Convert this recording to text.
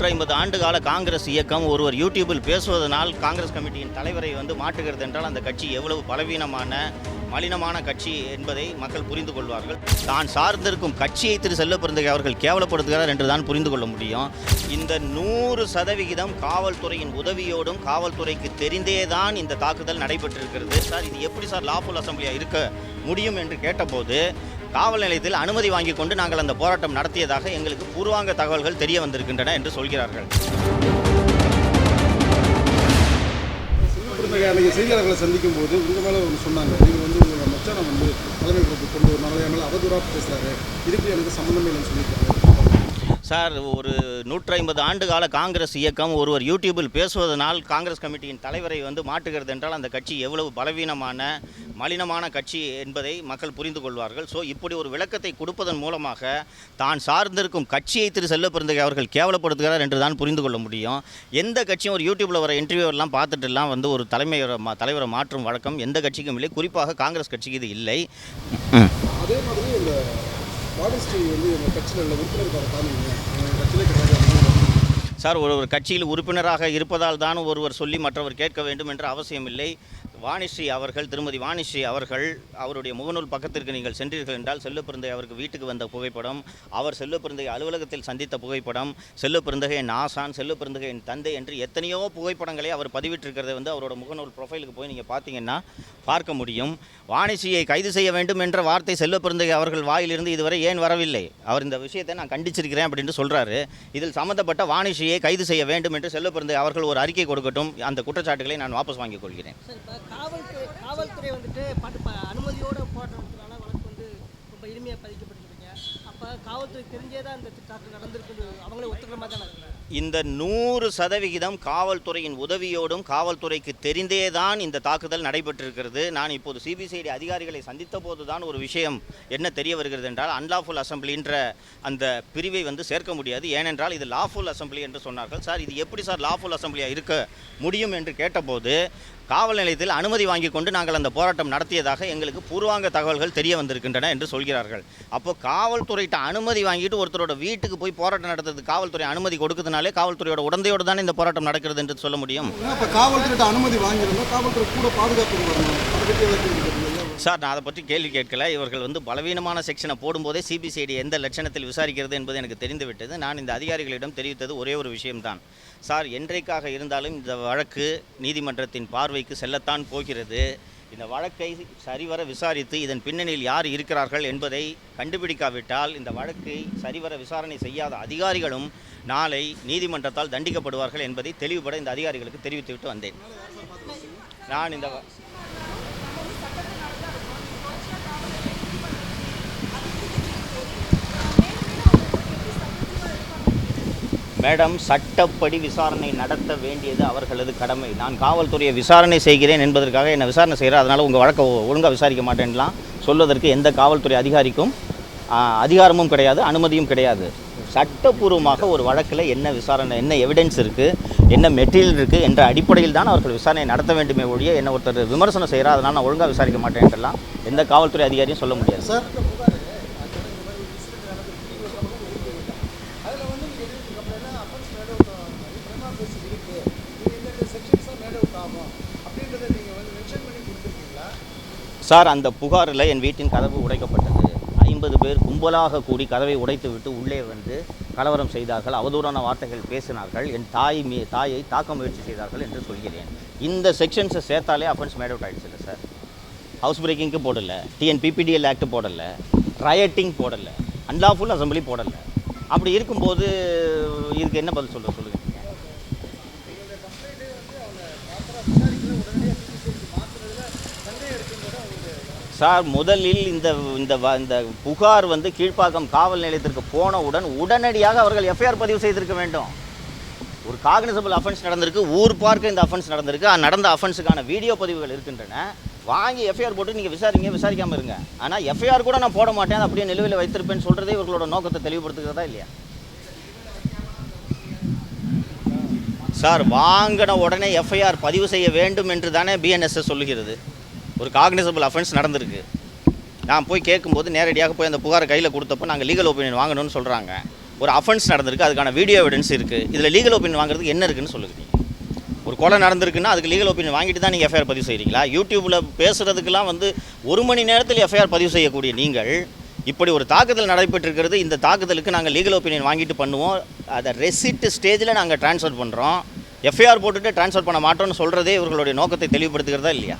நூற்றி ஐம்பது ஆண்டுகால காங்கிரஸ் இயக்கம் ஒருவர் யூடியூபில் பேசுவதனால் காங்கிரஸ் கமிட்டியின் தலைவரை வந்து மாற்றுகிறது என்றால் அந்த கட்சி எவ்வளவு பலவீனமான மலினமான கட்சி என்பதை மக்கள் புரிந்து கொள்வார்கள். தான் சார்ந்திருக்கும் கட்சியை திரு செல்லப்பிறந்தகை அவர்கள் கேவலப்படுத்துகிறார் என்று தான் புரிந்து கொள்ள முடியும். இந்த நூறு சதவிகிதம் காவல்துறையின் உதவியோடும் காவல்துறைக்கு தெரிந்தே தான் இந்த தாக்குதல் நடைபெற்றிருக்கிறது. சார் இது எப்படி சார் லாஃபுல் அசம்பிளியாக இருக்க முடியும் என்று கேட்டபோது காவல் நிலையத்தில் அனுமதி வாங்கி கொண்டு நாங்கள் அந்த போராட்டம் நடத்தியதாக எங்களுக்கு பூர்வாங்க தகவல்கள் தெரிய வந்திருக்கின்றன என்று சொல்கிறார்கள். சிவபிரந்தகை செய்தியாளர்களை சந்திக்கும் போது உங்கள் மேலே ஒன்று சொன்னாங்க. நீங்கள் வந்து உங்களோட மச்சானை வந்து தலைமை பொறுப்பு கொண்டு ஒரு நாள் மேலே அவதூறாக பேசுகிறாரு இதுக்கு எனக்கு சம்மந்தமே இல்லைன்னு சொல்லியிருக்காங்க. சார் ஒரு நூற்றி ஐம்பது ஆண்டுகால காங்கிரஸ் இயக்கம் ஒருவர் யூடியூபில் பேசுவதனால் காங்கிரஸ் கமிட்டியின் தலைவரை வந்து மாற்றுகிறது என்றால் அந்த கட்சி எவ்வளவு பலவீனமான மலினமான கட்சி என்பதை மக்கள் புரிந்து கொள்வார்கள். ஸோ இப்படி ஒரு விளக்கத்தை கொடுப்பதன் மூலமாக தான் சார்ந்திருக்கும் கட்சியை திரு செல்லப்பிறந்தகை அவர்கள் கேவலப்படுத்துகிறார் என்று தான் புரிந்து கொள்ள முடியும். எந்த கட்சியும் ஒரு யூடியூப்பில் வர இன்டர்வியூ எல்லாம் பார்த்துட்டுலாம் வந்து ஒரு தலைமை தலைவரை மாற்றும் வழக்கம் எந்த கட்சிக்கும் இல்லை. குறிப்பாக காங்கிரஸ் கட்சிக்கு இது இல்லை. அதே மாதிரி இந்த வந்து எங்கள் கட்சியில் உள்ள உறுப்பினருக்காக காமிங்க. எங்கள் கட்சியிலே கிடையாது சார் ஒரு ஒரு கட்சியில் உறுப்பினராக இருப்பதால் தான் ஒருவர் சொல்லி மற்றவர் கேட்க வேண்டும் என்ற அவசியமில்லை. வாணிஸ்ரீ அவர்கள் திருமதி வாணிஸ்ரீ அவர்கள் அவருடைய முகநூல் பக்கத்திற்கு நீங்கள் சென்றீர்கள் என்றால் செல்லப்பிறந்தை அவருக்கு வீட்டுக்கு வந்த புகைப்படம் அவர் செல்லப்பிறந்தை அலுவலகத்தில் சந்தித்த புகைப்படம் செல்லப்பிறந்தகை என் ஆசான் செல்லப்பிறந்தகை என் தந்தை என்று எத்தனையோ புகைப்படங்களை அவர் பதிவிட்டிருக்கிறதை வந்து அவரோட முகநூல் ப்ரொஃபைலுக்கு போய் நீங்கள் பார்த்தீங்கன்னா பார்க்க முடியும். வாணிஸ்ரீயை கைது செய்ய வேண்டும் என்ற வார்த்தை செல்லப்பிறந்தகை அவர்கள் வாயிலிருந்து இதுவரை ஏன் வரவில்லை? அவர் இந்த விஷயத்தை நான் கண்டிச்சிருக்கிறேன் அப்படின்னு சொல்கிறாரு இதில் சம்மந்தப்பட்ட வாணிஸ்ரீயை கைது செய்ய வேண்டும் என்று செல்லப்பிறந்தை அவர்கள் ஒரு அறிக்கை கொடுக்கட்டும் அந்த குற்றச்சாட்டுகளை நான் வாபஸ் வாங்கிக் கொள்கிறேன். காவல்துறை காவல்துறை வந்துட்டு பாட்டு அனுமதியோடு போடுறதுனால வழக்கு வந்து ரொம்ப எளிமையாக பதிக்கப்பட்டிருக்கீங்க. அப்போ காவல்துறை தெரிஞ்சே தான் இந்த தாக்குதல் நடந்திருக்கு அவங்களே ஒத்துக்கிற மாதிரி தான் இருக்கு இந்த நூறு சதவிகிதம் காவல்துறையின் உதவியோடும் காவல்துறைக்கு தெரிந்தே தான் இந்த தாக்குதல் நடைபெற்றிருக்கிறது. நான் இப்போது சிபிசிஐடி அதிகாரிகளை சந்தித்த போது தான் ஒரு விஷயம் என்ன தெரிய வருகிறது என்றால் அன்லாஃபுல் அசம்பிளின்ற அந்த பிரிவை வந்து சேர்க்க முடியாது. ஏனென்றால் இது லாஃபுல் அசம்பிளி என்று சொன்னார்கள். சார் இது எப்படி சார் லாஃபுல் அசம்பிளியாக இருக்க முடியும் என்று கேட்டபோது காவல் நிலையத்தில் அனுமதி வாங்கி கொண்டு நாங்கள் அந்த போராட்டம் நடத்தியதாக எங்களுக்கு பூர்வாங்க தகவல்கள் தெரிய வந்திருக்கின்றன என்று சொல்கிறார்கள். அப்போ காவல்துறையிட்ட அனுமதி வாங்கிட்டு ஒருத்தரோட வீட்டுக்கு போய் போராட்டம் நடத்துறது காவல்துறை அனுமதி கொடுக்கறதுனாலே காவல்துறையோட உடந்தையோடு தானே இந்த போராட்டம் நடக்கிறது என்று சொல்ல முடியும். இப்போ காவல்துறையிட்ட அனுமதி வாங்கியிருந்தோம் காவல்துறை கூட பாதுகாப்பு சார் நான் அதை பற்றி கேள்வி கேட்கல. இவர்கள் வந்து பலவீனமான செக்ஷனை போடும்போதே சிபிசிஐடி எந்த லட்சணத்தில் விசாரிக்கிறது என்பது எனக்கு தெரிந்துவிட்டது. நான் இந்த அதிகாரிகளிடம் தெரிவித்தது ஒரே ஒரு விஷயம்தான். சார் என்றைக்காக இருந்தாலும் இந்த வழக்கு நீதிமன்றத்தின் பார்வைக்கு செல்லத்தான் போகிறது. இந்த வழக்கை சரிவர விசாரித்து இதன் பின்னணியில் யார் இருக்கிறார்கள் என்பதை கண்டுபிடிக்காவிட்டால் இந்த வழக்கை சரிவர விசாரணை செய்யாத அதிகாரிகளும் நாளை நீதிமன்றத்தால் தண்டிக்கப்படுவார்கள் என்பதை தெளிவுபட இந்த அதிகாரிகளுக்கு தெரிவித்துவிட்டு வந்தேன். நான் இந்த மேடம் சட்டப்படி விசாரணை நடத்த வேண்டியது அவர்களது கடமை. நான் காவல்துறையை விசாரணை செய்கிறேன் என்பதற்காக என்ன விசாரணை செய்கிறேன் அதனால் உங்கள் வழக்கை ஒழுங்காக விசாரிக்க மாட்டேன்லாம் சொல்வதற்கு எந்த காவல்துறை அதிகாரிக்கும் அதிகாரமும் கிடையாது அனுமதியும் கிடையாது. சட்டப்பூர்வமாக ஒரு வழக்கில் என்ன விசாரணை என்ன எவிடன்ஸ் இருக்குது என்ன மெட்டீரியல் இருக்குது என்ற அடிப்படையில் தான் அவர்கள் விசாரணை நடத்த வேண்டுமே ஒழிய என்ன ஒருத்தர் விமர்சனம் செய்கிறார். அதனால் நான் ஒழுங்காக விசாரிக்க மாட்டேன் என்றெல்லாம் எந்த காவல்துறை அதிகாரியும் சொல்ல முடியாது. சார் சார் அந்த புகாரில் என் வீட்டின் கதவு உடைக்கப்பட்டது. ஐம்பது பேர் கும்பலாக கூடி கதவை உடைத்துவிட்டு உள்ளே வந்து கலவரம் செய்தார்கள். அவதூறான வார்த்தைகள் பேசினார்கள். என் தாய் மீ தாயை தாக்க முயற்சி செய்தார்கள் என்று சொல்கிறேன். இந்த செக்ஷன்ஸை சேர்த்தாலே அஃபென்ஸ் மேட் அவுட் ஆகிடுச்சு இல்லை சார் ஹவுஸ் பிரேக்கிங்க்கு போடலை. டிஎன்பிபிடிஎல் ஆக்ட் போடலை. ரயட்டிங் போடலை. அன்லாஃபுல் அசம்பிளி போடலை. அப்படி இருக்கும்போது இதுக்கு என்ன பதில் சொல்ல சொல்லுங்கள் நீங்கள் சார் முதலில் இந்த இந்த வ- இந்த புகார் வந்து கீழ்ப்பாக்கம் காவல் நிலையத்திற்கு போனவுடன் உடனடியாக அவர்கள் எஃப்ஐஆர் பதிவு செய்திருக்க வேண்டும். ஒரு காக்னிசபிள் அஃபென்ஸ் நடந்திருக்கு ஊர் பார்க்க இந்த அஃபென்ஸ் நடந்திருக்கு நடந்த அஃபென்ஸுக்கான வீடியோ பதிவுகள் இருக்கின்றன. வாங்கி எஃப்ஐஆர் போட்டு நீங்கள் விசாரிங்க விசாரிக்காமல் இருங்க. ஆனால் எஃப்ஐஆர் கூட நான் போட மாட்டேன் அப்படியே நிலுவையில் வைத்திருப்பேன்னு சொல்கிறதே இவர்களோட நோக்கத்தை தெளிவுபடுத்துகிறதா இல்லையா? சார் வாங்கின உடனே எஃப்ஐஆர் பதிவு செய்ய வேண்டும் என்று தானே பிஎன்எஸ்எஸ் சொல்லுகிறது. ஒரு காக்னிசபிள் அஃபென்ஸ் நடந்திருக்கு. நான் போய் கேட்கும்போது நேரடியாக போய் அந்த புகாரை கையில் கொடுத்தப்போ நாங்கள் லீகல் ஒப்பீனியன் வாங்கணும்னு சொல்கிறாங்க ஒரு அஃபென்ஸ் நடந்திருக்கு அதுக்கான வீடியோ எவிடன்ஸ் இருக்குது இதில் லீகல் ஒப்பீனியன் வாங்குறதுக்கு என்ன இருக்குன்னு சொல்லுங்க. ஒரு கொலை நடந்திருக்குன்னா அதுக்கு லீகல் ஒப்பீனியன் வாங்கிட்டு தான் நீங்கள் எஃப்ஐஆர் பதிவு செய்கிறீங்களா யூடியூப்பில் பேசுகிறதுக்கெல்லாம் வந்து ஒரு மணி நேரத்தில் எஃப்ஐஆர் பதிவு செய்யக்கூடிய நீங்கள் இப்படி ஒரு தாக்குதல் நடைபெற்றிருக்கிறது இந்த தாக்குதலுக்கு நாங்கள் லீகல் ஒப்பீனியன் வாங்கிட்டு பண்ணுவோம். அதை ரெசிப்ட் ஸ்டேஜில் நாங்கள் ட்ரான்ஸ்ஃபர் பண்ணுறோம் எஃப்ஐஆர் போட்டுட்டு ட்ரான்ஸ்ஃபர் பண்ண மாட்டோம்னு சொல்கிறதே இவர்களுடைய நோக்கத்தை தெளிவுபடுத்துகிறதா இல்லையா?